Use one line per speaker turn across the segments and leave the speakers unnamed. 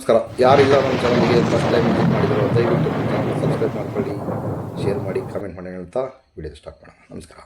ನಮಸ್ಕಾರ. ಯಾರಿಲ್ಲ ನಮ್ಮ ಚಾನಲ್ಗೆ ಫಸ್ಟ್ ಟೈಮ್ ವಿಸಿಟ್ ಮಾಡಿದ್ರು ದಯವಿಟ್ಟು ಚಾನಲ್ ಸಬ್ಸ್ಕ್ರೈಬ್ ಮಾಡ್ಕೊಳ್ಳಿ ಶೇರ್ ಮಾಡಿ ಕಮೆಂಟ್ ಮಾಡಿ ಅಂತ ವಿಡಿಯೋ ಸ್ಟಾರ್ಟ್ ಮಾಡೋಣ. ನಮಸ್ಕಾರ.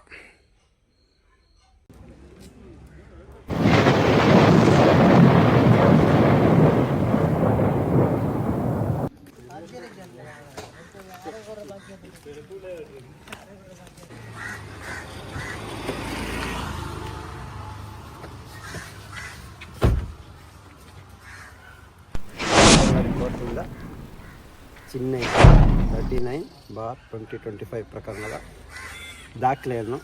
Chennai thirty nine bar twenty twenty five ಪ್ರಕರಣದ ದಾಖಲೆಯನ್ನು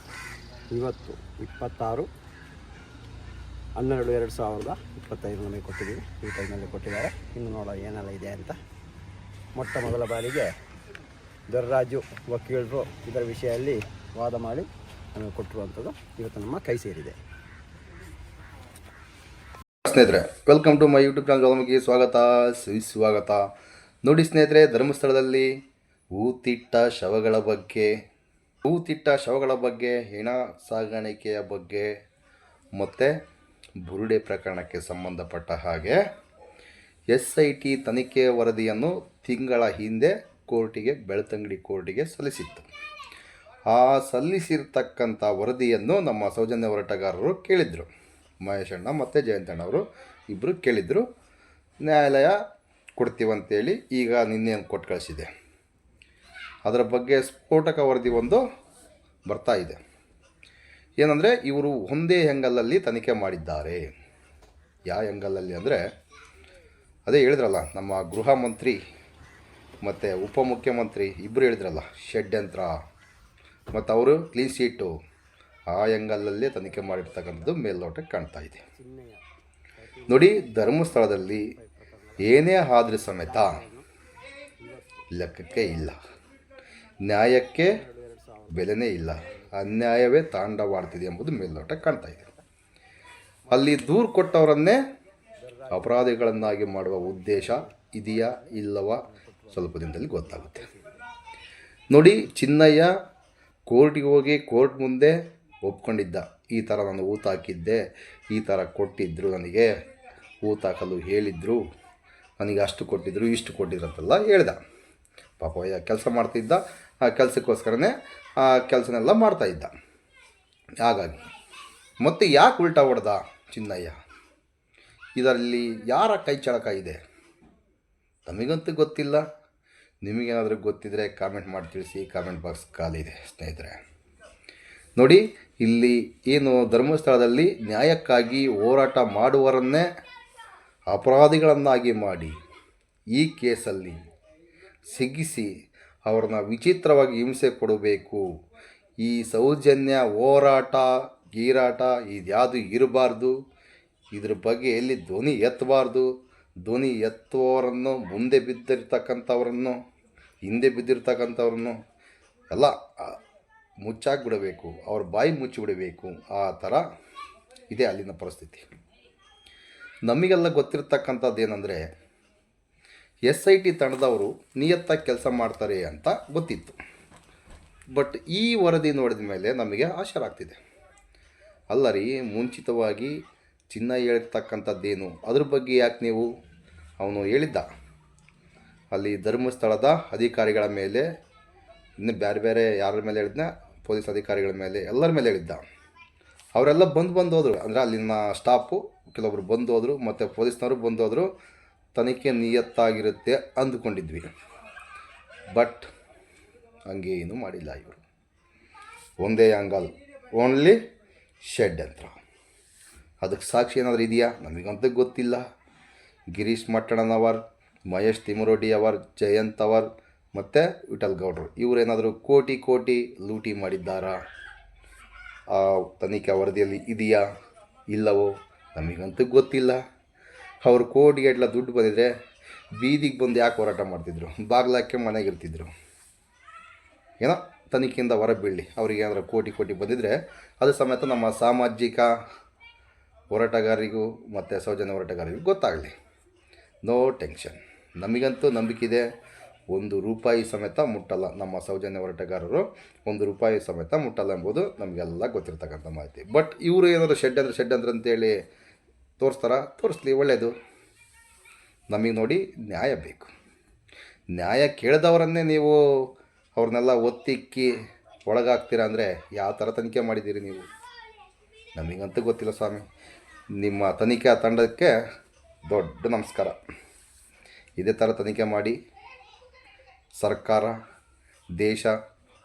ಇವತ್ತು ಇಪ್ಪತ್ತಾರು ಹನ್ನೆರಡು ಎರಡು ಸಾವಿರದ ಇಪ್ಪತ್ತೈದು ನಮಗೆ ಕೊಟ್ಟಿದ್ದೀವಿ. ಈ ಟೈಮಲ್ಲಿ ಕೊಟ್ಟಿದ್ದಾರೆ. ಇನ್ನು ನೋಡೋ ಏನೆಲ್ಲ ಇದೆ ಅಂತ. ಮೊಟ್ಟ ಮೊದಲ ಬಾರಿಗೆ ದರ್ರಾಜು ವಕೀಲರು ಇದರ ವಿಷಯದಲ್ಲಿ ವಾದ ಮಾಡಿ ನಮಗೆ ಕೊಟ್ಟಿರುವಂಥದ್ದು ಇವತ್ತು ನಮ್ಮ ಕೈ ಸೇರಿದೆ.
ಸ್ನೇಹಿತರೆ welcome to my YouTube channel ಸ್ವಾಗತ ಸ್ವಾಗತ. ನೋಡಿ ಸ್ನೇಹಿತರೆ, ಧರ್ಮಸ್ಥಳದಲ್ಲಿ ಹೂತಿಟ್ಟ ಶವಗಳ ಬಗ್ಗೆ ಹೂತಿಟ್ಟ ಶವಗಳ ಬಗ್ಗೆ, ಹೆಣ ಸಾಗಾಣಿಕೆಯ ಬಗ್ಗೆ, ಮತ್ತು ಬುರುಡೆ ಪ್ರಕರಣಕ್ಕೆ ಸಂಬಂಧಪಟ್ಟ ಹಾಗೆ ಎಸ್ ಐ ಟಿ ತನಿಖೆ ವರದಿಯನ್ನು ತಿಂಗಳ ಹಿಂದೆ ಕೋರ್ಟಿಗೆ, ಬೆಳ್ತಂಗಡಿ ಕೋರ್ಟಿಗೆ ಸಲ್ಲಿಸಿತ್ತು. ಆ ಸಲ್ಲಿಸಿರ್ತಕ್ಕಂಥ ವರದಿಯನ್ನು ನಮ್ಮ ಸೌಜನ್ಯ ಹೋರಾಟಗಾರರು ಕೇಳಿದರು. ಮಹೇಶಣ್ಣ ಮತ್ತು ಜಯಂತಣ್ಣವರು ಇಬ್ಬರು ಕೇಳಿದರು. ನ್ಯಾಯಾಲಯ ಕೊಡ್ತೀವಂತೇಳಿ ಈಗ ನಿನ್ನೆ ಕೊಟ್ಟು ಕಳಿಸಿದೆ. ಅದರ ಬಗ್ಗೆ ಸ್ಫೋಟಕ ವರದಿ ಒಂದು ಬರ್ತಾ ಇದೆ. ಏನಂದರೆ ಇವರು ಒಂದೇ ಹೆಂಗಲಲ್ಲಿ ತನಿಖೆ ಮಾಡಿದ್ದಾರೆ. ಯಾವ ಹೆಂಗಲಲ್ಲಿ ಅಂದರೆ ಅದೇ ಹೇಳಿದ್ರಲ್ಲ, ನಮ್ಮ ಗೃಹ ಮಂತ್ರಿ ಮತ್ತು ಉಪಮುಖ್ಯಮಂತ್ರಿ ಇಬ್ಬರು ಹೇಳಿದ್ರಲ್ಲ ಷಡ್ಯಂತ್ರ ಮತ್ತು ಅವರು ಕ್ಲೀನ್ ಶೀಟು ಆ ಹೆಂಗಲಲ್ಲೇ ತನಿಖೆ ಮಾಡಿರ್ತಕ್ಕಂಥದ್ದು ಮೇಲ್ನೋಟಕ್ಕೆ ಕಾಣ್ತಾ ಇದೆ. ನೋಡಿ ಧರ್ಮಸ್ಥಳದಲ್ಲಿ ಏನೇ ಆದರೂ ಸಮೇತ ಲೆಕ್ಕಕ್ಕೆ ಇಲ್ಲ. ನ್ಯಾಯಕ್ಕೆ ಬೆಲೆನೇ ಇಲ್ಲ. ಅನ್ಯಾಯವೇ ತಾಂಡವಾಡ್ತಿದೆ ಎಂಬುದು ಮೇಲ್ನೋಟ ಕಾಣ್ತಾ ಇದೆ. ಅಲ್ಲಿ ದೂರು ಕೊಟ್ಟವರನ್ನೇ ಅಪರಾಧಿಗಳನ್ನಾಗಿ ಮಾಡುವ ಉದ್ದೇಶ ಇದೆಯಾ ಇಲ್ಲವಾ ಸ್ವಲ್ಪ ದಿನದಲ್ಲಿ ಗೊತ್ತಾಗುತ್ತೆ. ನೋಡಿ, ಚಿನ್ನಯ್ಯ ಕೋರ್ಟಿಗೆ ಹೋಗಿ ಕೋರ್ಟ್ ಮುಂದೆ ಒಪ್ಕೊಂಡಿದ್ದ. ಈ ಥರ ನಾನು ಊತ ಹಾಕಿದ್ದೆ, ಈ ಥರ ಕೊಟ್ಟಿದ್ದರು ನನಗೆ ಊತಾಕಲು ಹೇಳಿದ್ರು. ನನಗೆ ಅಷ್ಟು ಕೊಟ್ಟಿದ್ರು, ಇಷ್ಟು ಕೊಟ್ಟಿದ್ರು ಅಂತೆಲ್ಲ ಹೇಳ್ದ. ಪಾಪ ಕೆಲಸ ಮಾಡ್ತಿದ್ದ, ಆ ಕೆಲಸಕ್ಕೋಸ್ಕರನೇ ಆ ಕೆಲಸನೆಲ್ಲ ಮಾಡ್ತಾಯಿದ್ದ ಹಾಗಾಗಿ, ಮತ್ತೆ ಯಾಕೆ ಉಲ್ಟಾ ಹೊಡೆದ ಚಿನ್ನಯ್ಯ? ಇದರಲ್ಲಿ ಯಾರ ಕೈ ಚಳಕ ಇದೆ? ನಮಗಂತೂ ಗೊತ್ತಿಲ್ಲ. ನಿಮಗೇನಾದರೂ ಗೊತ್ತಿದ್ದರೆ ಕಾಮೆಂಟ್ ಮಾಡಿ ತಿಳಿಸಿ ಕಾಮೆಂಟ್ ಬಾಕ್ಸ್ ಖಾಲಿದೆ ಸ್ನೇಹಿತರೆ. ನೋಡಿ, ಇಲ್ಲಿ ಏನು ಧರ್ಮಸ್ಥಳದಲ್ಲಿ ನ್ಯಾಯಕ್ಕಾಗಿ ಹೋರಾಟ ಮಾಡುವವರನ್ನೇ ಅಪರಾಧಿಗಳನ್ನಾಗಿ ಮಾಡಿ ಈ ಕೇಸಲ್ಲಿ ಸಿಗಿಸಿ ಅವ್ರನ್ನ ವಿಚಿತ್ರವಾಗಿ ಹಿಂಸೆ ಕೊಡಬೇಕು. ಈ ಸೌಜನ್ಯ ಹೋರಾಟ, ಗೀರಾಟ ಇದ್ಯಾವುದು ಇರಬಾರ್ದು? ಇದ್ರ ಬಗ್ಗೆ ಎಲ್ಲಿ ಧ್ವನಿ ಎತ್ತಬಾರ್ದು? ಧ್ವನಿ ಎತ್ತುವವರನ್ನು ಮುಂದೆ ಬಿದ್ದಿರ್ತಕ್ಕಂಥವ್ರನ್ನು, ಹಿಂದೆ ಬಿದ್ದಿರ್ತಕ್ಕಂಥವ್ರನ್ನು ಎಲ್ಲ ಮುಚ್ಚಾಕ್ಬಿಡಬೇಕು. ಅವ್ರ ಬಾಯಿ ಮುಚ್ಚಿಬಿಡಬೇಕು. ಆ ಥರ ಇದೆ ಅಲ್ಲಿನ ಪರಿಸ್ಥಿತಿ. ನಮಗೆಲ್ಲ ಗೊತ್ತಿರ್ತಕ್ಕಂಥದ್ದು ಏನಂದರೆ, ಎಸ್ ಐ ಟಿ ತಂಡದವರು ನಿಯತ್ತಾಗಿ ಕೆಲಸ ಮಾಡ್ತಾರೆ ಅಂತ ಗೊತ್ತಿತ್ತು. ಬಟ್ ಈ ವರದಿ ನೋಡಿದ ಮೇಲೆ ನಮಗೆ ಆಶರಾಗ್ತಿದೆ ಅಲ್ಲ ರೀ ಮುಂಚಿತವಾಗಿ ಚಿನ್ನ ಹೇಳಿರ್ತಕ್ಕಂಥದ್ದೇನು? ಅದ್ರ ಬಗ್ಗೆ ಯಾಕೆ ನೀವು ಅವನು ಹೇಳಿದ್ದ? ಅಲ್ಲಿ ಧರ್ಮಸ್ಥಳದ ಅಧಿಕಾರಿಗಳ ಮೇಲೆ, ಇನ್ನು ಬೇರೆ ಬೇರೆ ಯಾರ ಮೇಲೆ ಹೇಳಿದ್ನ? ಪೊಲೀಸ್ ಅಧಿಕಾರಿಗಳ ಮೇಲೆ, ಎಲ್ಲರ ಮೇಲೆ ಹೇಳಿದ್ದ. ಅವರೆಲ್ಲ ಬಂದು ಬಂದು ಹೋದರು. ಅಂದರೆ ಅಲ್ಲಿನ ಸ್ಟಾಫು ಕೆಲವೊಬ್ರು ಬಂದು ಹೋದರು, ಮತ್ತು ಪೊಲೀಸ್ನವರು ಬಂದು ಹೋದರು. ತನಿಖೆ ನಿಯತ್ತಾಗಿರುತ್ತೆ ಅಂದುಕೊಂಡಿದ್ವಿ. ಬಟ್ ಹಂಗೇನು ಮಾಡಿಲ್ಲ ಇವರು. ಒಂದೇ ಅಂಗಲ್ ಓನ್ಲಿ ಶೆಡ್ ಅಂತ ಅದಕ್ಕೆ ಸಾಕ್ಷಿ ಏನಾದರೂ ಇದೆಯಾ? ನಮಗಂತೂ ಗೊತ್ತಿಲ್ಲ. ಗಿರೀಶ್ ಮಟ್ಟಣ್ಣನವರ್ ಮಹೇಶ್ ತಿಮರೋಡಿ ಅವರ್, ಜಯಂತ್ ಅವರ್, ಮತ್ತು ವಿಠಲ್ ಗೌಡ್ರು. ಇವರೇನಾದರೂ ಕೋಟಿ ಕೋಟಿ ಲೂಟಿ ಮಾಡಿದ್ದಾರಾ? ಆ ತನಿಖಾ ವರದಿಯಲ್ಲಿ ಇದೆಯಾ, ಇಲ್ಲವೋ? ನಮಗಂತೂ ಗೊತ್ತಿಲ್ಲ. ಅವ್ರು ಕೋಟಿಗಟ್ಟಲೆ ದುಡ್ಡು ಬಂದಿದ್ರೆ ಬೀದಿಗೆ ಬಂದು ಯಾಕೆ ಹೋರಾಟ ಮಾಡ್ತಿದ್ರು? ಬಾಗ್ಲಾಕೆ ಮನೆಗಿರ್ತಿದ್ರು. ಏನೋ ತನಿಖೆಯಿಂದ ಹೊರ ಬೀಳಲಿ. ಅವ್ರಿಗೆ ಏನಾದರೂ ಕೋಟಿ ಕೋಟಿ ಬಂದಿದ್ದರೆ ಅದು ಸಮೇತ ನಮ್ಮ ಸಾಮಾಜಿಕ ಹೋರಾಟಗಾರರಿಗೂ ಮತ್ತು ಸೌಜನ್ಯ ಹೋರಾಟಗಾರರಿಗೂ ಗೊತ್ತಾಗಲಿ. ನೋ ಟೆನ್ಷನ್ ನಮಗಂತೂ ನಂಬಿಕೆ ಒಂದು ರೂಪಾಯಿ ಸಮೇತ ಮುಟ್ಟಲ್ಲ ನಮ್ಮ ಸೌಜನ್ಯ ಹೋರಾಟಗಾರರು. ಒಂದು ರೂಪಾಯಿ ಸಮೇತ ಮುಟ್ಟಲ್ಲ ಎಂಬುದು ನಮಗೆಲ್ಲ ಗೊತ್ತಿರ್ತಕ್ಕಂಥ ಮಾಹಿತಿ. ಬಟ್ ಇವರು ಏನಾದರೂ ಶೆಡ್ ಅಂದರೆ ಶೆಡ್ ಅಂದ್ರೆ ಅಂತೇಳಿ ತೋರಿಸ್ತಾರ? ತೋರಿಸ್ಲಿ ಒಳ್ಳೆಯದು ನಮಗೆ ನೋಡಿ ನ್ಯಾಯ ಬೇಕು. ನ್ಯಾಯ ಕೇಳಿದವರನ್ನೇ ನೀವು ಅವ್ರನ್ನೆಲ್ಲ ಒತ್ತಿಕ್ಕಿ ಒಳಗಾಗ್ತೀರಾ ಅಂದರೆ ಯಾವ ಥರ ತನಿಖೆ ಮಾಡಿದ್ದೀರಿ ನೀವು? ನಮಗಂತೂ ಗೊತ್ತಿಲ್ಲ ಸ್ವಾಮಿ. ನಿಮ್ಮ ತನಿಖಾ ತಂಡಕ್ಕೆ ದೊಡ್ಡ ನಮಸ್ಕಾರ. ಇದೇ ಥರ ತನಿಖೆ ಮಾಡಿ ಸರ್ಕಾರ, ದೇಶ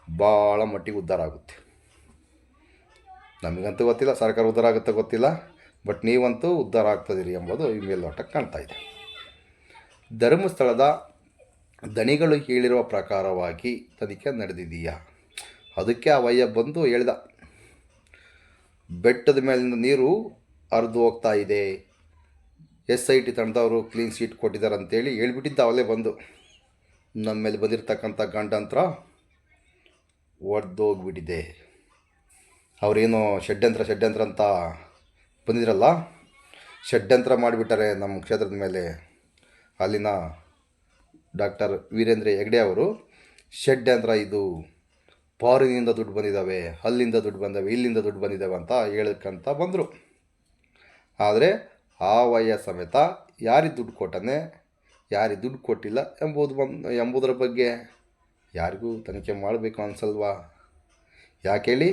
ಭಾಳ ಮಟ್ಟಿಗೆ ಉದ್ಧಾರ ಆಗುತ್ತೆ. ನಮಗಂತೂ ಗೊತ್ತಿಲ್ಲ, ಸರ್ಕಾರ ಉದ್ಧಾರ ಆಗುತ್ತೆ ಗೊತ್ತಿಲ್ಲ, ಬಟ್ ನೀವಂತೂ ಉದ್ಧಾರ ಆಗ್ತದಿರಿ ಎಂಬುದು ಈ ಮೇಲ್ನೋಟ ಕಾಣ್ತಾ ಇದೆ. ಧರ್ಮಸ್ಥಳದ ದಣಿಗಳು ಹೇಳಿರುವ ಪ್ರಕಾರವಾಗಿ ತನಿಖೆ ನಡೆದಿದೆಯಾ? ಅದಕ್ಕೆ ಆ ವಯ್ಯ ಬಂದು ಹೇಳಿದ, ಬೆಟ್ಟದ ಮೇಲಿನ ನೀರು ಹರಿದು ಹೋಗ್ತಾ ಇದೆ. ಎಸ್ ಐ ಟಿ ತಂಡದವರು ಕ್ಲೀನ್ ಶೀಟ್ ಕೊಟ್ಟಿದ್ದಾರೆ ಅಂತೇಳಿ ಹೇಳ್ಬಿಟ್ಟಿದ್ದ ಅವಲೇ ಬಂದು. ನಮ್ಮ ಮೇಲೆ ಬಂದಿರತಕ್ಕಂಥ ಗಂಡಂತ್ರ ಒಡೆದೋಗ್ಬಿಟ್ಟಿದೆ. ಅವರೇನೋ ಷಡ್ಯಂತ್ರ ಷಡ್ಯಂತ್ರ ಅಂತ ಬಂದಿದ್ರಲ್ಲ, ಷಡ್ಯಂತ್ರ ಮಾಡಿಬಿಟ್ಟಾರೆ ನಮ್ಮ ಕ್ಷೇತ್ರದ ಮೇಲೆ. ಅಲ್ಲಿನ ಡಾಕ್ಟರ್ ವೀರೇಂದ್ರ ಹೆಗ್ಡೆ ಅವರು, ಷಡ್ಯಂತ್ರ ಇದು ಫಾರಿನಿಂದ ದುಡ್ಡು ಬಂದಿದ್ದಾವೆ, ಅಲ್ಲಿಂದ ದುಡ್ಡು ಬಂದಾವೆ ಇಲ್ಲಿಂದ ದುಡ್ಡು ಬಂದಿದ್ದಾವೆ ಅಂತ ಹೇಳಕ್ಕಂತ ಬಂದರು. ಆದರೆ ಆ ವಯ ಸಮೇತ ಯಾರಿಗೆ ದುಡ್ಡು ಕೊಟ್ಟನೆ ಯಾರಿಗೆ ದುಡ್ಡು ಕೊಟ್ಟಿಲ್ಲ ಎಂಬುದು ಬಂದು, ಎಂಬುದರ ಬಗ್ಗೆ ಯಾರಿಗೂ ತನಿಖೆ ಮಾಡಬೇಕು ಅನಿಸಲ್ವಾ? ಯಾಕೆ ಹೇಳಿ?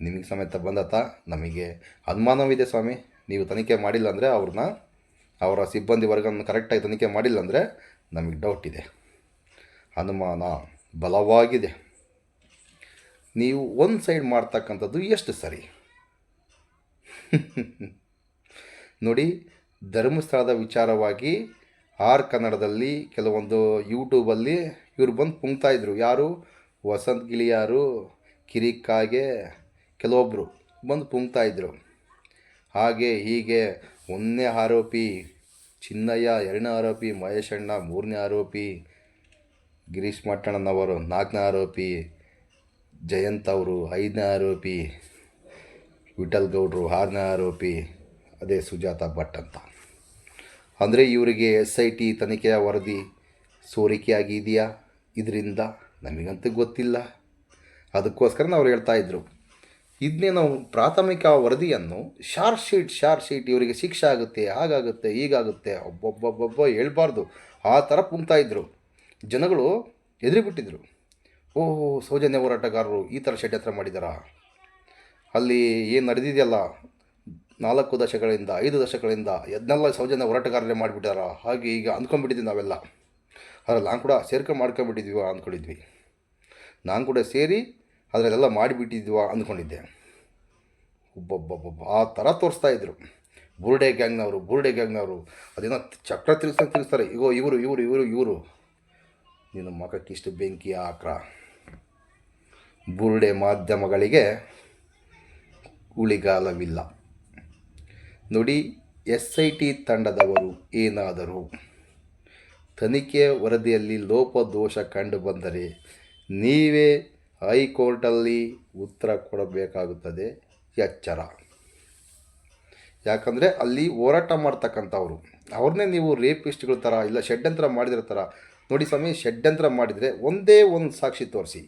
ನಿಮಗೆ ಸಮೇತ ಬಂದತ ನಮಗೆ ಅನುಮಾನವಿದೆ ಸ್ವಾಮಿ. ನೀವು ತನಿಖೆ ಮಾಡಿಲ್ಲ ಅಂದರೆ ಅವ್ರನ್ನ, ಅವರ ಸಿಬ್ಬಂದಿ ವರ್ಗವನ್ನು ಕರೆಕ್ಟಾಗಿ ತನಿಖೆ ಮಾಡಿಲ್ಲ ಅಂದರೆ ನಮಗೆ ಡೌಟ್ ಇದೆ. ಅನುಮಾನ ಬಲವಾಗಿದೆ. ನೀವು ಒಂದು ಸೈಡ್ ಮಾಡ್ತಕ್ಕಂಥದ್ದು ಎಷ್ಟು ಸರಿ? ನೋಡಿ, ಧರ್ಮಸ್ಥಳದ ವಿಚಾರವಾಗಿ ಆರ್ ಕನ್ನಡದಲ್ಲಿ ಕೆಲವೊಂದು ಯೂಟ್ಯೂಬಲ್ಲಿ ಇವ್ರು ಬಂದು ಪುಂಗ್ತಾಯಿದ್ರು ಯಾರು? ವಸಂತ್ ಗಿಳಿಯಾರು ಕಿರಿಕ್ಕಾಗೆ ಕೆಲವೊಬ್ಬರು ಬಂದು ಪುಂಗ್ತಾಯಿದ್ರು ಹಾಗೆ ಹೀಗೆ ಒಂದನೇ ಆರೋಪಿ ಚಿನ್ನಯ್ಯ, ಎರಡನೇ ಆರೋಪಿ ಮಹೇಶಣ್ಣ ಮೂರನೇ ಆರೋಪಿ ಗಿರೀಶ್ ಮಟ್ಟಣ್ಣನವರು ನಾಲ್ಕನೇ ಆರೋಪಿ ಜಯಂತ್ ಅವರು, ಐದನೇ ಆರೋಪಿ ವಿಠಲ್ ಗೌಡ್ರು, ಆರನೇ ಆರೋಪಿ ಅದೇ ಸುಜಾತ ಭಟ್ ಅಂತ. ಅಂದರೆ ಇವರಿಗೆ ಎಸ್ ಐ ಟಿ ತನಿಖೆಯ ವರದಿ ಸೋರಿಕೆಯಾಗಿದೆಯಾ ಇದರಿಂದ ನಮಗಂತೂ ಗೊತ್ತಿಲ್ಲ. ಅದಕ್ಕೋಸ್ಕರ ನಾವು ಹೇಳ್ತಾ ಇದ್ರು. ಇದನ್ನೇ ನಾವು ಪ್ರಾಥಮಿಕ ವರದಿಯನ್ನು ಶಾರ್ಟ್ ಶೀಟ್ ಶಾರ್ಟ್ ಶೀಟ್ ಇವರಿಗೆ ಶಿಕ್ಷೆ ಆಗುತ್ತೆ, ಹಾಗಾಗುತ್ತೆ, ಹೀಗಾಗುತ್ತೆ ಒಬ್ಬೊಬ್ಬೊಬ್ಬೊಬ್ಬ ಹೇಳ್ಬಾರ್ದು. ಆ ಥರ ಪುಂಗ್ತಾ ಇದ್ರು. ಜನಗಳು ಎದುರಿಬಿಟ್ಟಿದ್ರು. ಓಹ್, ಸೌಜನ್ಯ ಹೋರಾಟಗಾರರು ಈ ಥರ ಷಡ್ಯತ್ರ ಮಾಡಿದಾರಾ? ಅಲ್ಲಿ ಏನು ನಡೆದಿದೆಯಲ್ಲ? ನಾಲ್ಕು ದಶಕಗಳಿಂದ, ಐದು ದಶಕಗಳಿಂದ ಎದ್ನೆಲ್ಲ ಸೌಜನ್ಯ ಹೋರಾಟಗಾರರೇ ಮಾಡಿಬಿಟ್ಟಾರ, ಹಾಗೆ ಈಗ ಅಂದ್ಕೊಂಡ್ಬಿಟ್ಟಿದ್ವಿ ನಾವೆಲ್ಲ. ಅದ್ರಲ್ಲಿ ನಾನು ಕೂಡ ಸೇರ್ಕೊಂಡು ಮಾಡ್ಕೊಂಡ್ಬಿಟ್ಟಿದ್ವಿ ಅಂದ್ಕೊಂಡಿದ್ವಿ. ನಾನು ಕೂಡ ಸೇರಿ ಅದರಲ್ಲೆಲ್ಲ ಮಾಡಿಬಿಟ್ಟಿದ್ವ ಅಂದ್ಕೊಂಡಿದ್ದೆ. ಒಬ್ಬೊಬ್ಬೊಬ್ಬೊಬ್ಬ, ಆ ಥರ ತೋರಿಸ್ತಾ ಇದ್ರು. ಬುರ್ಡೆ ಗ್ಯಾಂಗ್ನವರು ಬುರ್ಡೆ ಗ್ಯಾಂಗ್ನವರು. ಅದೇನೋ ಚಕ್ರ ತಿರ್ಗಿಸ್ಕೊಂಡು ತಿರ್ಗಿಸ್ತಾರೆ. ಇಗೋ, ಇವರು ಇವರು ಇವರು ಇವರು. ನಿನ್ನ ಮಖಕ್ಕಿಷ್ಟು ಬೆಂಕಿ ಆಕ್ರ ಬುರುಡೆ ಮಾಧ್ಯಮಗಳಿಗೆ ಉಳಿಗಾಲವಿಲ್ಲ. ನೋಡಿ ಎಸ್ ಐ ಟಿ ತಂಡದವರು ಏನಾದರೂ? ತನಿಖೆ ವರದಿಯಲ್ಲಿ ಲೋಪದೋಷ ಕಂಡುಬಂದರೆ ನೀವೇ ಹೈಕೋರ್ಟಲ್ಲಿ ಉತ್ತರ ಕೊಡಬೇಕಾಗುತ್ತದೆ ಎಚ್ಚರ. ಯಾಕಂದರೆ ಅಲ್ಲಿ ಹೋರಾಟ ಮಾಡ್ತಕ್ಕಂಥವ್ರು. ಅವ್ರನ್ನೇ ನೀವು ರೇಪಿಸ್ಟ್ಗಳ ಥರ ಇಲ್ಲ ಷಡ್ಯಂತ್ರ ಮಾಡಿದಿರೋ ಥರ ನೋಡಿ ಸ್ವಾಮಿ, ಷಡ್ಯಂತ್ರ ಮಾಡಿದರೆ ಒಂದೇ ಒಂದು ಸಾಕ್ಷಿ ತೋರಿಸಿ.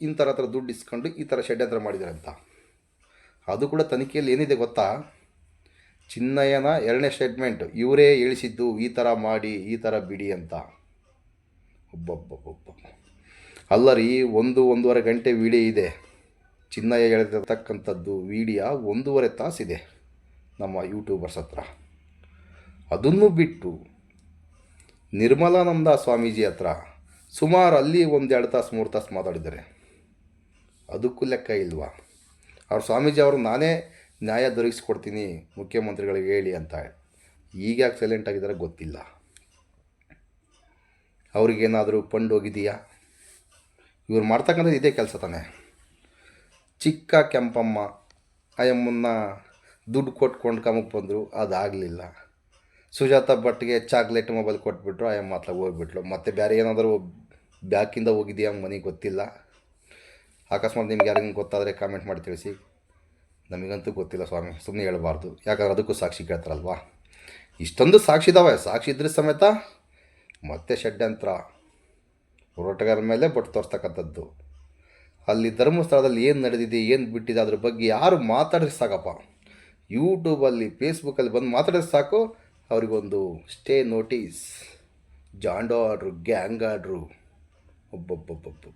ಇಂಥರ ಹತ್ರ ದುಡ್ಡು ಇಸ್ಕೊಂಡು ಈ ಥರ ಷಡ್ಯಂತ್ರ ಮಾಡಿದ್ದಾರೆ ಅಂತ ಅದು ಕೂಡ ತನಿಖೆಯಲ್ಲಿ ಏನಿದೆ ಗೊತ್ತಾ? ಚಿನ್ನಯ್ಯನ ಎರಡನೇ ಸ್ಟೇಟ್ಮೆಂಟ್ ಇವರೇ ಹೇಳಿಸಿದ್ದು ಈ ಥರ ಮಾಡಿ, ಈ ಥರ ಬಿಡಿ ಅಂತ. ಒಬ್ಬೊಬ್ಬೊಬ್ಬೊಬ್ಬ ಅಲ್ಲ ರೀ, ಒಂದು, ಒಂದೂವರೆ ಗಂಟೆ ವಿಡಿಯೋ ಇದೆ. ಚಿನ್ನಯ್ಯ ಹೇಳ್ತಿರ್ತಕ್ಕಂಥದ್ದು ವಿಡಿಯೋ ಒಂದೂವರೆ ತಾಸಿದೆ ನಮ್ಮ ಯೂಟ್ಯೂಬರ್ಸ್ ಹತ್ರ. ಅದನ್ನು ಬಿಟ್ಟು ನಿರ್ಮಲಾನಂದ ಸ್ವಾಮೀಜಿ ಹತ್ರ ಸುಮಾರು ಅಲ್ಲಿ ಒಂದು ಎರಡು ತಾಸು, ಮೂರು ತಾಸು ಮಾತಾಡಿದ್ದಾರೆ. ಅದಕ್ಕೂ ಲೆಕ್ಕ ಇಲ್ವಾ? ಅವ್ರ ಸ್ವಾಮೀಜಿ ಅವರು ನಾನೇ ನ್ಯಾಯ ದೊರಕಿಸ್ಕೊಡ್ತೀನಿ ಮುಖ್ಯಮಂತ್ರಿಗಳಿಗೆ ಹೇಳಿ ಅಂತ. ಈಗ ಯಾಕೆ ಸೈಲೆಂಟ್ ಆಗಿದ್ದಾರೆ ಗೊತ್ತಿಲ್ಲ. ಅವ್ರಿಗೇನಾದರೂ ಫಂಡ್ ಹೋಗಿದೆಯಾ? ಇವ್ರು ಮಾಡ್ತಕ್ಕಂಥದ್ದು ಇದೇ ಕೆಲಸ ತಾನೆ. ಚಿಕ್ಕ ಕೆಂಪಮ್ಮ, ಅಯ್ಯಮ್ಮನ್ನ ದುಡ್ಡು ಕೊಟ್ಕೊಂಡು ಕಮಕ್ಕೆ ಬಂದರು, ಅದಾಗಲಿಲ್ಲ. ಸುಜಾತ ಭಟ್ಗೆ ಚಾಕ್ಲೇಟ್ ಮೊಬೈಲ್ ಕೊಟ್ಬಿಟ್ರು, ಅಯ್ಯಮ್ಮ ಹತ್ರ ಹೋಗ್ಬಿಟ್ಲು. ಮತ್ತು ಬೇರೆ ಏನಾದರೂ ಬ್ಯಾಕಿಂದ ಹೋಗಿದೆಯಾ ಮನೆಗೆ ಗೊತ್ತಿಲ್ಲ. ಅಕಸ್ಮಾತ್ ನಿಮ್ಗೆ ಯಾರಿಗೂ ಗೊತ್ತಾದರೆ ಕಾಮೆಂಟ್ ಮಾಡಿ ತಿಳಿಸಿ. ನಮಗಂತೂ ಗೊತ್ತಿಲ್ಲ ಸ್ವಾಮಿ ಸುಮ್ಮನೆ ಹೇಳಬಾರ್ದು. ಯಾಕಂದ್ರೆ ಅದಕ್ಕೂ ಸಾಕ್ಷಿ ಕೇಳ್ತಾರಲ್ವಾ? ಇಷ್ಟೊಂದು ಸಾಕ್ಷಿ ಇದಾವೆ. ಸಾಕ್ಷಿ ಇದ್ರೆ ಸಮೇತ ಮತ್ತೆ ಷಡ್ಯಂತ್ರ. ಹೋರಾಟಗಾರ ಮೇಲೆ ಬೊಟ್ಟು ತೋರಿಸ್ತಕ್ಕಂಥದ್ದು. ಅಲ್ಲಿ ಧರ್ಮಸ್ಥಳದಲ್ಲಿ ಏನು ನಡೆದಿದೆ, ಏನು ಬಿಟ್ಟಿದೆ, ಅದ್ರ ಬಗ್ಗೆ ಯಾರು ಮಾತಾಡಿದ್ರೆ ಸಾಕಪ್ಪ. ಯೂಟ್ಯೂಬಲ್ಲಿ ಫೇಸ್ಬುಕ್ಕಲ್ಲಿ ಬಂದು ಮಾತಾಡಿದ್ರೆ ಸಾಕು. ಅವರಿಗೊಂದು ಸ್ಟೇ ನೋಟಿಸ್ ಜಾಂಡೋ ಆಡ್ರು ಗ್ಯಾಂಗ್ ಆಡ್ರು. ಒಬ್ಬೊಬ್ಬೊಬ್ಬೊಬ್ಬೊಬ್ಬ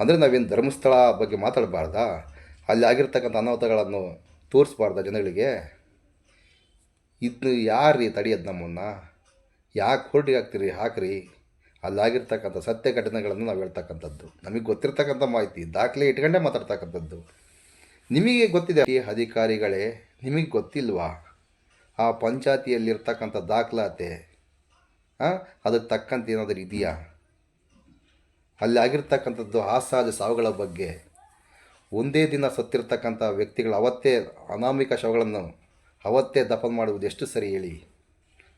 ಅಂದರೆ ನಾವೇನು ಧರ್ಮಸ್ಥಳ ಬಗ್ಗೆ ಮಾತಾಡಬಾರ್ದಾ? ಅಲ್ಲಿ ಆಗಿರ್ತಕ್ಕಂಥ ಅನಾಹುತಗಳನ್ನು ತೋರಿಸ್ಬಾರ್ದ ಜನಗಳಿಗೆ? ಇದು ಯಾರು ತಡೆಯೋದು ನಮ್ಮನ್ನು? ಯಾಕೆ ಹೊರಟಿಗೆ ಹಾಕ್ತೀರಿ, ಹಾಕ್ರಿ? ಅಲ್ಲಾಗಿರ್ತಕ್ಕಂಥ ಸತ್ಯ ಘಟನೆಗಳನ್ನು ನಾವು ಹೇಳ್ತಕ್ಕಂಥದ್ದು. ನಮಗೆ ಗೊತ್ತಿರ್ತಕ್ಕಂಥ ಮಾಹಿತಿ, ದಾಖಲೆ ಇಟ್ಕೊಂಡೇ ಮಾತಾಡ್ತಕ್ಕಂಥದ್ದು. ನಿಮಗೆ ಗೊತ್ತಿದೆ, ಈ ಅಧಿಕಾರಿಗಳೇ, ನಿಮಗೆ ಗೊತ್ತಿಲ್ವಾ? ಆ ಪಂಚಾಯತಿಯಲ್ಲಿರ್ತಕ್ಕಂಥ ದಾಖಲಾತೆ ಹಾಂ ಅದಕ್ಕೆ ತಕ್ಕಂತೆ ಏನಾದರೂ ಇದೆಯಾ? ಅಲ್ಲಿ ಆಗಿರ್ತಕ್ಕಂಥದ್ದು ಆಸಾದ ಸಾವುಗಳ ಬಗ್ಗೆ. ಒಂದೇ ದಿನ ಸತ್ತಿರ್ತಕ್ಕಂಥ ವ್ಯಕ್ತಿಗಳು ಅವತ್ತೇ ಅನಾಮಿಕ ಶವಗಳನ್ನು ಅವತ್ತೇ ದಫನ್ ಮಾಡುವುದು ಎಷ್ಟು ಸರಿ ಹೇಳಿ?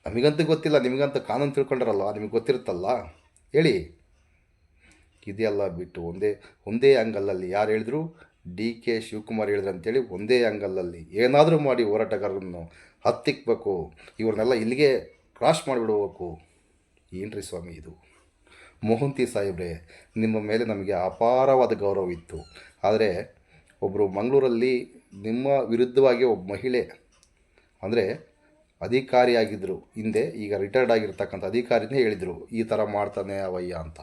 ನಮಗಂತೂ ಗೊತ್ತಿಲ್ಲ, ನಿಮಗಂತೂ ಕಾನೂನು ತಿಳ್ಕೊಂಡ್ರಲ್ಲ ನಿಮಗೆ ಗೊತ್ತಿರುತ್ತಲ್ಲ ಹೇಳಿ. ಇದೆಲ್ಲ ಬಿಟ್ಟು ಒಂದೇ ಒಂದೇ ಆ್ಯಂಗಲಲ್ಲಿ ಯಾರು ಹೇಳಿದ್ರು? ಡಿ ಕೆ ಶಿವಕುಮಾರ್ ಹೇಳಿದ್ರು ಅಂತೇಳಿ ಒಂದೇ ಆ್ಯಂಗಲಲ್ಲಿ ಏನಾದರೂ ಮಾಡಿ ಹೋರಾಟಗಾರರನ್ನು ಹತ್ತಿಕ್ಬೇಕು. ಇವ್ರನ್ನೆಲ್ಲ ಇಲ್ಲಿಗೆ ಕ್ರಾಶ್ ಮಾಡಿಬಿಡ್ಬೇಕು. ಏನ್ರಿ ಸ್ವಾಮಿ ಇದು? ಮೋಹಂತಿ ಸಾಹೇಬ್ರೆ, ನಿಮ್ಮ ಮೇಲೆ ನಮಗೆ ಅಪಾರವಾದ ಗೌರವ ಇತ್ತು. ಆದರೆ ಒಬ್ಬರು ಮಂಗಳೂರಲ್ಲಿ ನಿಮ್ಮ ವಿರುದ್ಧವಾಗಿ ಒಬ್ಬ ಮಹಿಳೆ, ಅಂದರೆ ಅಧಿಕಾರಿಯಾಗಿದ್ದರು ಹಿಂದೆ ಈಗ ರಿಟೈರ್ಡ್ ಆಗಿರ್ತಕ್ಕಂಥ ಅಧಿಕಾರಿನೇ ಹೇಳಿದರು, ಈ ಥರ ಮಾಡ್ತಾನೆ ಅವಯ್ಯ ಅಂತ.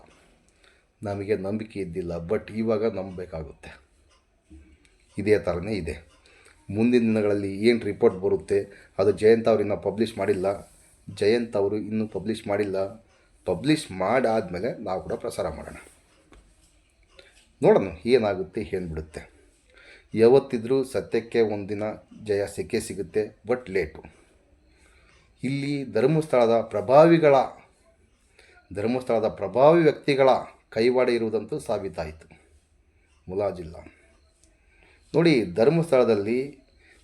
ನಮಗೆ ನಂಬಿಕೆ ಇದ್ದಿಲ್ಲ ಬಟ್ ಇವಾಗ ನಂಬಬೇಕಾಗುತ್ತೆ. ಇದೇ ಥರನೇ ಇದೆ. ಮುಂದಿನ ದಿನಗಳಲ್ಲಿ ಏನು ರಿಪೋರ್ಟ್ ಬರುತ್ತೆ, ಅದು ಜಯಂತ್ ಅವರು ಇನ್ನೂ ಪಬ್ಲಿಷ್ ಮಾಡಿಲ್ಲ. ಜಯಂತ್ ಅವರು ಇನ್ನೂ ಪಬ್ಲಿಷ್ ಮಾಡಿಲ್ಲ. ಪಬ್ಲಿಷ್ ಮಾಡಾದಮೇಲೆ ನಾವು ಕೂಡ ಪ್ರಸಾರ ಮಾಡೋಣ. ನೋಡೋಣ ಏನಾಗುತ್ತೆ ಏನು ಬಿಡುತ್ತೆ ಯಾವತ್ತಿದ್ರೂ ಸತ್ಯಕ್ಕೆ ಒಂದಿನ ಜಯ ಸಿಕ್ಕೇ ಸಿಗುತ್ತೆ ಬಟ್ ಲೇಟು ಇಲ್ಲಿ ಧರ್ಮಸ್ಥಳದ ಪ್ರಭಾವಿಗಳ, ಧರ್ಮಸ್ಥಳದ ಪ್ರಭಾವಿ ವ್ಯಕ್ತಿಗಳ ಕೈವಾಡ ಇರುವುದಂತೂ ಸಾಬೀತಾಯಿತು. ಮುಲಾಜಿಲ್ಲ ನೋಡಿ, ಧರ್ಮಸ್ಥಳದಲ್ಲಿ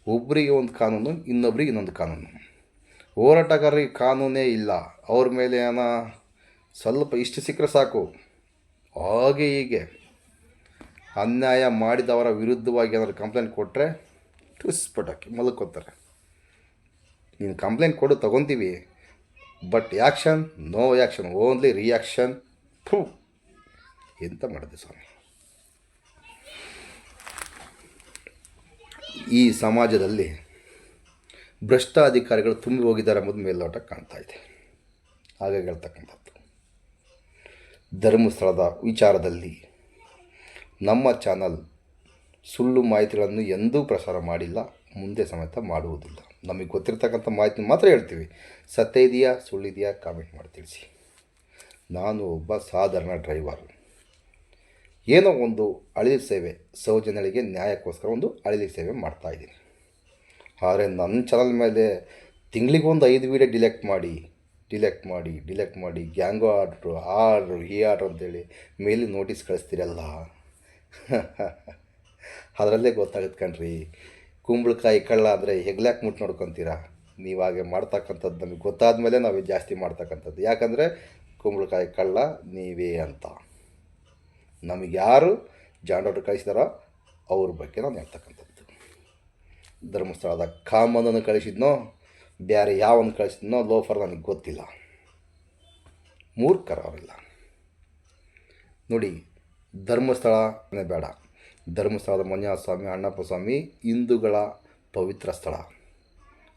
ಒಬ್ಬರಿಗೆ ಒಂದು ಕಾನೂನು ಇನ್ನೊಬ್ಬರಿಗೆ ಇನ್ನೊಂದು ಕಾನೂನು. ಹೋರಾಟಗಾರರಿಗೆ ಕಾನೂನೇ ಇಲ್ಲ. ಅವ್ರ ಮೇಲೆ ಏನ ಸ್ವಲ್ಪ ಇಷ್ಟು ಸಿಕ್ಕರೆ ಸಾಕು. ಹಾಗೆ ಹೀಗೆ. ಅನ್ಯಾಯ ಮಾಡಿದವರ ವಿರುದ್ಧವಾಗಿ ಏನಾದ್ರು ಕಂಪ್ಲೇಂಟ್ ಕೊಟ್ಟರೆ ಟುಸ್ ಪಟಾಕಿ ಮಲ್ಕೋತಾರೆ. ನೀನು ಕಂಪ್ಲೇಂಟ್ ಕೊಡು, ತಗೊತೀವಿ. But action no action only reaction ಥೂ. ಎಂತ ಮಾಡಿದೆ ಸ್ವಾಮಿ? ಈ ಸಮಾಜದಲ್ಲಿ ಭ್ರಷ್ಟ ಅಧಿಕಾರಿಗಳು ತುಂಬಿ ಹೋಗಿದ್ದಾರೆ ಎಂಬುದು ಮೇಲ್ನೋಟ ಕಾಣ್ತಾ ಇದೆ. ಹಾಗೆ ಹೇಳ್ತಕ್ಕಂಥದ್ದು. ಧರ್ಮಸ್ಥಳದ ವಿಚಾರದಲ್ಲಿ ನಮ್ಮ ಚಾನಲ್ ಸುಳ್ಳು ಮಾಹಿತಿಗಳನ್ನು ಎಂದೂ ಪ್ರಸಾರ ಮಾಡಿಲ್ಲ, ಮುಂದೆ ಸಮೇತ ಮಾಡುವುದಿಲ್ಲ. ನಮಗೆ ಗೊತ್ತಿರ್ತಕ್ಕಂಥ ಮಾಹಿತಿ ಮಾತ್ರ ಹೇಳ್ತೀವಿ. ಸತ್ಯ ಇದೆಯಾ ಸುಳ್ಳಿದೆಯಾ ಕಾಮೆಂಟ್ ಮಾಡಿ ತಿಳಿಸಿ. ನಾನು ಒಬ್ಬ ಸಾಧಾರಣ ಡ್ರೈವರ್ ಏನೋ ಒಂದು ಅಳಿಲು ಸೇವೆ, ಸೌಜನ್ಯಗಳಿಗೆ ನ್ಯಾಯಕ್ಕೋಸ್ಕರ ಒಂದು ಅಳಿಲು ಸೇವೆ ಮಾಡ್ತಾಯಿದ್ದೀನಿ ಆದರೆ ನನ್ನ ಚಾನಲ್ ಮೇಲೆ ತಿಂಗಳಿಗೊಂದು ಐದು ವೀಡಿಯೋ ಡಿಲೆಕ್ಟ್ ಮಾಡಿ ಡಿಲೆಕ್ಟ್ ಮಾಡಿ ಡಿಲೆಕ್ಟ್ ಮಾಡಿ, ಗ್ಯಾಂಗೋ ಆರ್ಡ್ರು ಆರ್ಡ್ರು ಈ ಆರ್ಡ್ರು ಅಂತೇಳಿ ಮೇಲೆ ನೋಟಿಸ್ ಕಳಿಸ್ತೀರಲ್ಲ? ಅದರಲ್ಲೇ ಗೊತ್ತಾಗುತ್ತೆ ಕಣ್ರಿ. ಕುಂಬಳಕಾಯಿ ಕಳ್ಳ ಅಂದರೆ ಹೆಗ್ಲಾಕ್ ಮುಟ್ಟು ನೋಡ್ಕೊತೀರಾ? ನೀವು ಹಾಗೆ ಮಾಡ್ತಕ್ಕಂಥದ್ದು ನಮಗೆ ಗೊತ್ತಾದ ಮೇಲೆ ನಾವು ಜಾಸ್ತಿ ಮಾಡ್ತಕ್ಕಂಥದ್ದು. ಯಾಕಂದರೆ ಕುಂಬಳಕಾಯಿ ಕಳ್ಳ ನೀವೇ ಅಂತ. ನಮಗೆ ಯಾರು ಜಾಂಡೋಟು ಕಳಿಸಿದಾರೋ ಅವ್ರ ಬಗ್ಗೆ ನಾನು ಹೇಳ್ತಕ್ಕಂಥದ್ದು. ಧರ್ಮಸ್ಥಳದ ಕಾಮನನ್ನು ಕಳಿಸಿದ್ನೋ ಬೇರೆ ಯಾವನ್ನು ಕಳಿಸಿದ್ನೋ ಲೋಫರ್ ನನಗೆ ಗೊತ್ತಿಲ್ಲ. ಮೂರ್ಖರು ಅವರೆಲ್ಲ. ನೋಡಿ ಧರ್ಮಸ್ಥಳನೇ ಬೇಡ. ಧರ್ಮಸ್ಥಳದ ಮಂಜುನಾಥ ಸ್ವಾಮಿ ಅಣ್ಣಪ್ಪ ಸ್ವಾಮಿ ಹಿಂದೂಗಳ ಪವಿತ್ರ ಸ್ಥಳ.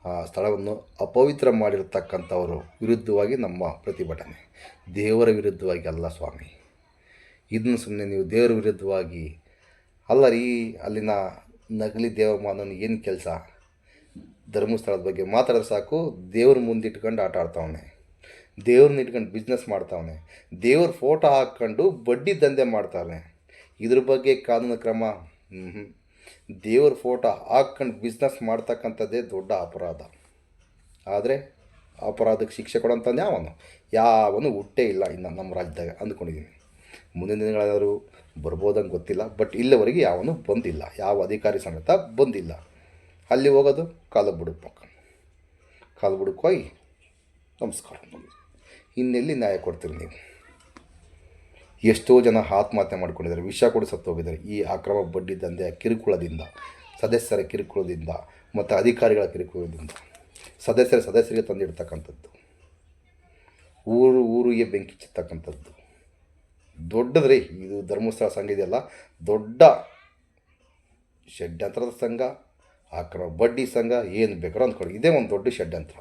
ಆ ಸ್ಥಳವನ್ನು ಅಪವಿತ್ರ ಮಾಡಿರ್ತಕ್ಕಂಥವರು ವಿರುದ್ಧವಾಗಿ ನಮ್ಮ ಪ್ರತಿಭಟನೆ. ದೇವರ ವಿರುದ್ಧವಾಗಿ ಅಲ್ಲ ಸ್ವಾಮಿ. ಇದನ್ನು ಸುಮ್ಮನೆ ನೀವು ದೇವರ ವಿರುದ್ಧವಾಗಿ ಅಲ್ಲ ರೀ ಅಲ್ಲಿನ ನಗಲಿ ದೇವಮಾನನ ಏನು ಕೆಲಸ? ಧರ್ಮಸ್ಥಳದ ಬಗ್ಗೆ ಮಾತಾಡಿದ್ರೆ ಸಾಕು, ದೇವ್ರ ಮುಂದಿಟ್ಕೊಂಡು ಆಟ ಆಡ್ತಾವನೆ. ದೇವ್ರನ್ನ ಇಟ್ಕೊಂಡು ಬಿಸ್ನೆಸ್ ಮಾಡ್ತಾವನೆ. ದೇವ್ರ ಫೋಟೋ ಹಾಕ್ಕೊಂಡು ಬಡ್ಡಿ ದಂಧೆ ಮಾಡ್ತಾನೆ ಇದ್ರ ಬಗ್ಗೆ ಕಾನೂನು ಕ್ರಮ ದೇವ್ರ ಫೋಟೋ ಹಾಕ್ಕೊಂಡು ಬಿಸ್ನೆಸ್ ಮಾಡ್ತಕ್ಕಂಥದ್ದೇ ದೊಡ್ಡ ಅಪರಾಧ. ಆದರೆ ಅಪರಾಧಕ್ಕೆ ಶಿಕ್ಷೆ ಕೊಡೋಂಥದ್ದು ಯಾವನು? ಯಾವನು ಹುಟ್ಟೇ ಇಲ್ಲ ಇನ್ನು ನಮ್ಮ ರಾಜ್ಯದಾಗ ಅಂದ್ಕೊಂಡಿದ್ದೀನಿ ಮುಂದಿನ ದಿನಗಳಾದರೂ ಬರ್ಬೋದಂಗೆ ಗೊತ್ತಿಲ್ಲ ಬಟ್ ಇಲ್ಲಿವರೆಗೆ ಯಾವನು ಬಂದಿಲ್ಲ. ಯಾವ ಅಧಿಕಾರಿ ಸಮೇತ ಬಂದಿಲ್ಲ. ಅಲ್ಲಿ ಹೋಗೋದು ಕಾಲು ಬುಡಕ್ಕೆ ಕಾಲು ಬುಡಕ್ಕೆ ಹೋಗಿ ನಮಸ್ಕಾರ ಇನ್ನೆಲ್ಲಿ ನ್ಯಾಯ ಕೊಡ್ತೀರಿ ನೀವು? ಎಷ್ಟೋ ಜನ ಆತ್ಮಹತ್ಯೆ ಮಾಡ್ಕೊಂಡಿದ್ದಾರೆ, ವಿಷ ಕೂಡ ಸತ್ತೋಗಿದ್ದಾರೆ ಈ ಅಕ್ರಮ ಬಡ್ಡಿ ದಂಧೆಯ ಕಿರುಕುಳದಿಂದ, ಸದಸ್ಯರ ಕಿರುಕುಳದಿಂದ ಮತ್ತು ಅಧಿಕಾರಿಗಳ ಕಿರುಕುಳದಿಂದ, ಸದಸ್ಯರ ಸದಸ್ಯರಿಗೆ ತಂದಿಡ್ತಕ್ಕಂಥದ್ದು. ಊರು ಊರಿಗೆ ಬೆಂಕಿ ಚಿತ್ತಕ್ಕಂಥದ್ದು ದೊಡ್ಡದ್ರಿ, ಇದು ಧರ್ಮಸ್ಥಳ ಸಂಘ ಇದೆಯಲ್ಲ, ದೊಡ್ಡ ಷಡ್ಯಂತ್ರದ ಸಂಘ. ಅಕ್ರಮ ಬಡ್ಡಿ ಸಂಘ ಏನು ಬೇಕಾರೋ ಅಂದ್ಕೊಳ್ಳಿ ಇದೇ ಒಂದು ದೊಡ್ಡ ಷಡ್ಯಂತ್ರ.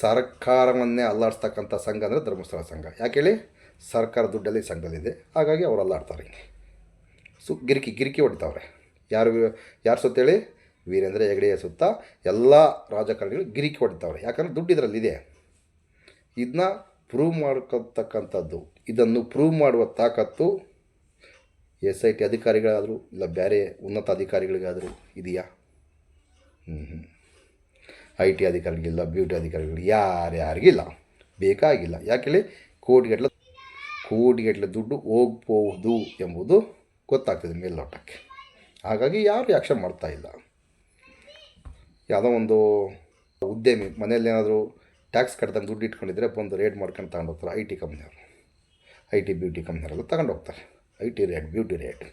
ಸರ್ಕಾರವನ್ನೇ ಅಲ್ಲಾಡಿಸ್ತಕ್ಕಂಥ ಸಂಘ ಅಂದರೆ ಧರ್ಮಸ್ಥಳ ಸಂಘ. ಯಾಕೆ ಹೇಳಿ? ಸರ್ಕಾರ ದುಡ್ಡಲ್ಲಿ ಸಂಘದಲ್ಲಿದೆ. ಹಾಗಾಗಿ ಅವ್ರು ಅಲ್ಲಾಡ್ತಾರೆ ಸು, ಗಿರಿಕಿ ಗಿರಿಕಿ ಹೊಡಿತಾವ್ರೆ. ಯಾರು ಯಾರು ಸುತ್ತೇಳಿ ವೀರೇಂದ್ರ ಹೆಗಡೆಯ ಸುತ್ತ ಎಲ್ಲ ರಾಜಕಾರಣಿಗಳು ಗಿರಿಕಿ ಹೊಡಿತಾವ್ರೆ. ಯಾಕಂದ್ರೆ ದುಡ್ಡು ಇದರಲ್ಲಿದೆ ಇದನ್ನ ಪ್ರೂವ್ ಮಾಡ್ಕೊತಕ್ಕಂಥದ್ದು. ಇದನ್ನು ಪ್ರೂವ್ ಮಾಡುವ ತಾಕತ್ತು ಎಸ್ ಐ ಟಿ ಅಧಿಕಾರಿಗಳಾದರೂ ಇಲ್ಲ ಬೇರೆ ಉನ್ನತ ಅಧಿಕಾರಿಗಳಿಗಾದರೂ ಇದೆಯಾ? ಹ್ಞೂ ಐ ಟಿ ಅಧಿಕಾರಿಗಳಿಲ್ಲ ಬ್ಯೂಟಿ ಅಧಿಕಾರಿಗಳು ಯಾರ್ಯಾರಿಗಿಲ್ಲ ಬೇಕಾಗಿಲ್ಲ. ಯಾಕೇಳಿ ಕೋಟಿಗಟ್ಟಲೆ ಕೋಟಿಗಟ್ಟಲೆ ದುಡ್ಡು ಹೋಗ್ಬೋದು ಎಂಬುದು ಗೊತ್ತಾಗ್ತದೆ ಮೇಲ್ನೋಟಕ್ಕೆ. ಹಾಗಾಗಿ ಯಾರು ಆ್ಯಕ್ಷನ್ ಮಾಡ್ತಾ ಇಲ್ಲ. ಯಾವುದೋ ಒಂದು ಉದ್ಯಮಿ ಮನೆಯಲ್ಲಿ ಏನಾದರೂ ಟ್ಯಾಕ್ಸ್ ಕಟ್ದಂಗೆ ದುಡ್ಡು ಇಟ್ಕೊಂಡಿದ್ರೆ ಬಂದು ರೇಟ್ ಮಾಡ್ಕೊಂಡು ತಗೊಂಡು ಹೋಗ್ತಾರೆ ಐ ಟಿ ಕಂಪ್ನಿಯವರು ಐ ಟಿ, ಬ್ಯೂಟಿ ಕಂಪ್ನಿಯವರೆಲ್ಲ ತಗೊಂಡು ಹೋಗ್ತಾರೆ. I T rate BT rate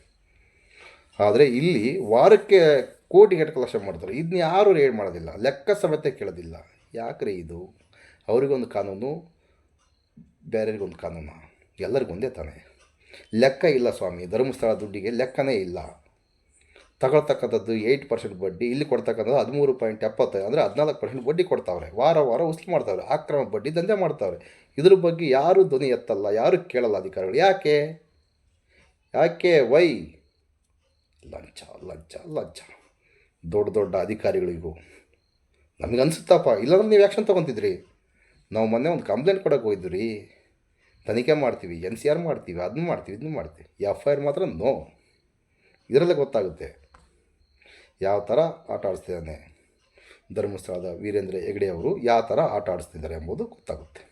ಆದರೆ ಇಲ್ಲಿ ವಾರಕ್ಕೆ ಕೋಟಿ ಗಟ್ಟಲೆ ಕಲೆಕ್ಷನ್ ಮಾಡ್ತಾರೆ. ಇದನ್ನ ಯಾರೂ ರೇಡ್ ಮಾಡೋದಿಲ್ಲ. ಲೆಕ್ಕ ಸಮೇತ ಕೇಳೋದಿಲ್ಲ. ಯಾಕ್ರಿ ಇದು? ಅವರಿಗೊಂದು ಕಾನೂನು, ಬೇರೆಯವ್ರಿಗೊಂದು ಕಾನೂನು? ಎಲ್ಲರಿಗೂ ಒಂದೇ ತಾನೆ? ಲೆಕ್ಕ ಇಲ್ಲ ಸ್ವಾಮಿ. ಧರ್ಮಸ್ಥಳ ದುಡ್ಡಿಗೆ ಲೆಕ್ಕನೇ ಇಲ್ಲ. ತಗೊಳ್ತಕ್ಕಂಥದ್ದು ಏಯ್ಟ್ ಪರ್ಸೆಂಟ್ ಬಡ್ಡಿ, ಇಲ್ಲಿ ಕೊಡ್ತಕ್ಕಂಥದ್ದು ಹದಿಮೂರು ಪಾಯಿಂಟ್ ಎಪ್ಪತ್ತೈದು ಅಂದರೆ ಹದಿನಾಲ್ಕು ಪರ್ಸೆಂಟ್ ಬಡ್ಡಿ ಕೊಡ್ತಾವ್ರೆ. ವಾರ ವಾರ ಉಸ್ಲು ಮಾಡ್ತಾವ್ರೆ. ಅಕ್ರಮ ಬಡ್ಡಿ ದಂಧೆ ಮಾಡ್ತಾವ್ರೆ. ಇದ್ರ ಬಗ್ಗೆ ಯಾರೂ ಧ್ವನಿ ಎತ್ತಲ್ಲ, ಯಾರೂ ಕೇಳಲ್ಲ ಅಧಿಕಾರಿಗಳು. ಯಾಕೆ? ಯಾಕೆ? ವೈ? ಲಂಚ ಲಂಚ ಲಂಚ. ದೊಡ್ಡ ದೊಡ್ಡ ಅಧಿಕಾರಿಗಳಿಗೂ. ನಮಗೆ ಅನಿಸುತ್ತಪ್ಪ ಇಲ್ಲಾಂದ್ರೆ ನೀವು ಆ್ಯಕ್ಷನ್ ತೊಗೊತಿದ್ರಿ. ನಾವು ಮೊನ್ನೆ ಒಂದು ಕಂಪ್ಲೇಂಟ್ ಕೊಡೋಕೆ ರೀ ತನಿಖೆ ಮಾಡ್ತೀವಿ, ಎನ್ ಸಿ ಆರ್ ಮಾಡ್ತೀವಿ ಅದನ್ನು ಮಾಡ್ತೀವಿ ಇದನ್ನು ಮಾಡ್ತೀವಿ. ಎಫ್ ಐ ಆರ್ ಮಾತ್ರ ನೋ. ಇದರಲ್ಲೇ ಗೊತ್ತಾಗುತ್ತೆ. ಯಾವ ಥರ ಆಟ ಆಡಿಸ್ತಿದ್ದಾನೆ ಧರ್ಮಸ್ಥಳದ ವೀರೇಂದ್ರ ಹೆಗಡೆ ಅವರು, ಯಾವ ಥರ ಆಟ ಆಡಿಸ್ತಿದ್ದಾರೆ ಎಂಬುದು ಗೊತ್ತಾಗುತ್ತೆ.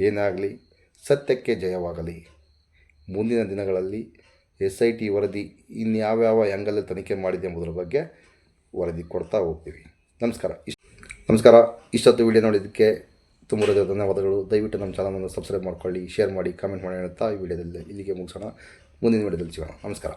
ಏನಾಗಲಿ ಸತ್ಯಕ್ಕೆ ಜಯವಾಗಲಿ. ಮುಂದಿನ ದಿನಗಳಲ್ಲಿ ಎಸ್ ಐ ಟಿ ವರದಿ ಇನ್ಯಾವ್ಯಾವ ಆ್ಯಂಗಲಲ್ಲಿ ತನಿಖೆ ಮಾಡಿದೆ ಎಂಬುದರ ಬಗ್ಗೆ ವರದಿ ಕೊಡ್ತಾ ಹೋಗ್ತೀವಿ. ನಮಸ್ಕಾರ. ಇಷ್ಟ ನಮಸ್ಕಾರ. ಇಷ್ಟೊತ್ತು ವಿಡಿಯೋ ನೋಡಿದ್ದಕ್ಕೆ ತುಂಬ ಧನ್ಯವಾದಗಳು. ದಯವಿಟ್ಟು ನಮ್ಮ ಚಾನಲನ್ನು ಸಬ್ಸ್ಕ್ರೈಬ್ ಮಾಡ್ಕೊಳ್ಳಿ ಶೇರ್ ಮಾಡಿ ಕಾಮೆಂಟ್ ಮಾಡಿ ಹೇಳ್ತಾ ಈ ವಿಡಿಯೋದಲ್ಲಿ ಇಲ್ಲಿಗೆ ಮುಗಿಸೋಣ. ಮುಂದಿನ ವಿಡಿಯೋದಲ್ಲಿ ಸಿಗೋಣ. ನಮಸ್ಕಾರ.